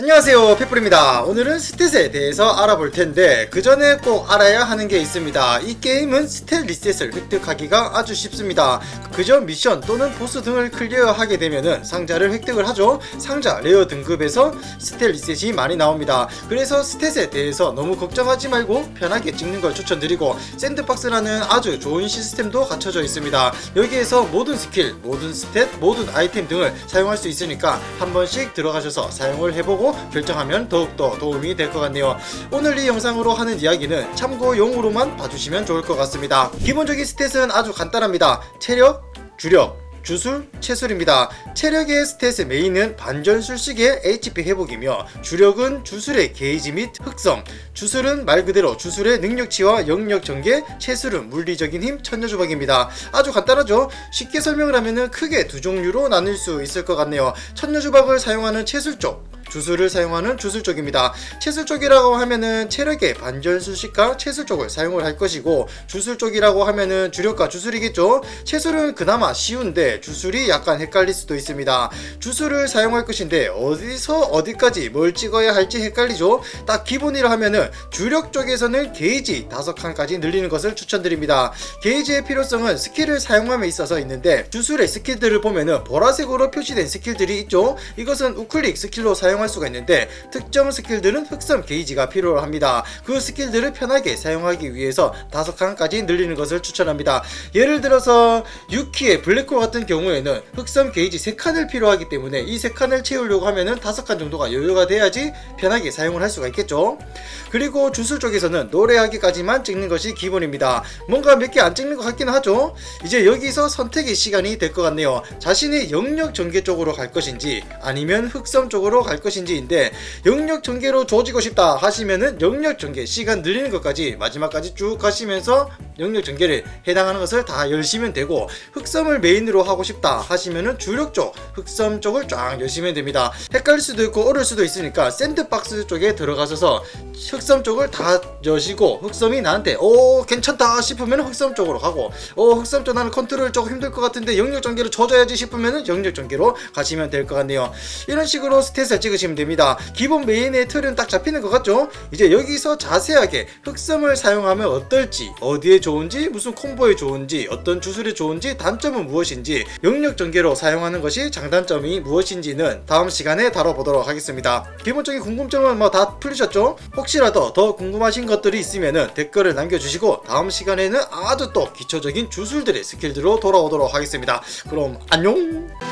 안녕하세요 페플입니다. 오늘은 스탯에 대해서 알아볼 텐데 그 전에 꼭 알아야 하는 게 있습니다. 이 게임은 스탯 리셋을 획득하기가 아주 쉽습니다. 그저 미션 또는 보스 등을 클리어하게 되면은 상자를 획득을 하죠. 상자 레어 등급에서 스탯 리셋이 많이 나옵니다. 그래서 스탯에 대해서 너무 걱정하지 말고 편하게 찍는 걸 추천드리고 샌드박스라는 아주 좋은 시스템도 갖춰져 있습니다. 여기에서 모든 스킬 모든 스탯 모든 아이템 등을 사용할 수 있으니까 한 번씩 들어가셔서 사용을 해보고 결정하면 더욱더 도움이 될 것 같네요. 오늘 이 영상으로 하는 이야기는 참고용으로만 봐주시면 좋을 것 같습니다. 기본적인 스탯은 아주 간단합니다. 체력, 주력, 주술, 체술입니다. 체력의 스탯의 메인은 반전술식의 HP 회복이며 주력은 주술의 게이지 및 흑성, 주술은 말 그대로 주술의 능력치와 영역 전개, 체술은 물리적인 힘, 천녀주박입니다. 아주 간단하죠? 쉽게 설명을 하면 크게 두 종류로 나눌 수 있을 것 같네요. 천녀주박을 사용하는 체술 쪽, 주술을 사용하는 주술 쪽입니다. 체술 쪽이라고 하면은 체력의 반전술식과 체술 쪽을 사용을 할 것이고 주술 쪽이라고 하면은 주력과 주술이겠죠. 체술은 그나마 쉬운데 주술이 약간 헷갈릴 수도 있습니다. 주술을 사용할 것인데 어디서 어디까지 뭘 찍어야 할지 헷갈리죠. 딱 기본이라 하면은 주력 쪽에서는 게이지 다섯 칸까지 늘리는 것을 추천드립니다. 게이지의 필요성은 스킬을 사용함에 있어서 있는데 주술의 스킬들을 보면은 보라색으로 표시된 스킬들이 있죠. 이것은 우클릭 스킬로 사용 할 수가 있는데 특정 스킬들은 흑섬 게이지가 필요합니다. 그 스킬들을 편하게 사용하기 위해서 다섯 칸까지 늘리는 것을 추천합니다. 예를 들어서 6키의 블랙홀 같은 경우에는 흑섬 게이지 3칸을 필요하기 때문에 이 3칸을 채우려고 하면은 다섯 칸 정도가 여유가 돼야지 편하게 사용을 할 수가 있겠죠. 그리고 주술 쪽에서는 노래하기까지만 찍는 것이 기본입니다. 뭔가 몇 개 안 찍는 것 같긴 하죠. 이제 여기서 선택의 시간이 될 것 같네요. 자신의 영역 전개 쪽으로 갈 것인지 아니면 흑섬 쪽으로 갈 것인지인데 영역 전개로 조지고 싶다 하시면은 영역 전개 시간 늘리는 것까지 마지막까지 쭉 가시면서 영역 전개를 해당하는 것을 다 열시면 되고 흑섬을 메인으로 하고 싶다 하시면은 주력 쪽 흑섬 쪽을 쫙 열시면 됩니다. 헷갈릴 수도 있고 어려울 수도 있으니까 샌드박스 쪽에 들어가셔서 흑섬 쪽을 다 여시고 흑섬이 나한테 오 괜찮다 싶으면 흑섬 쪽으로 가고 오 흑섬 쪽 나는 컨트롤 조금 힘들 것 같은데 영역 전개로 조져야지 싶으면은 영역 전개로 가시면 될 것 같네요. 이런 식으로 스탯을 찍으시면 됩니다. 기본 메인의 틀은 딱 잡히는 것 같죠? 이제 여기서 자세하게 흑섬을 사용하면 어떨지 어디에 좋은지 무슨 콤보에 좋은지 어떤 주술이 좋은지 단점은 무엇인지 영역 전개로 사용하는 것이 장단점이 무엇인지는 다음 시간에 다뤄보도록 하겠습니다. 기본적인 궁금점은 뭐 다 풀리셨죠? 혹시라도 더 궁금하신 것들이 있으면 댓글을 남겨주시고 다음 시간에는 아주 또 기초적인 주술들의 스킬들로 돌아오도록 하겠습니다. 그럼 안녕!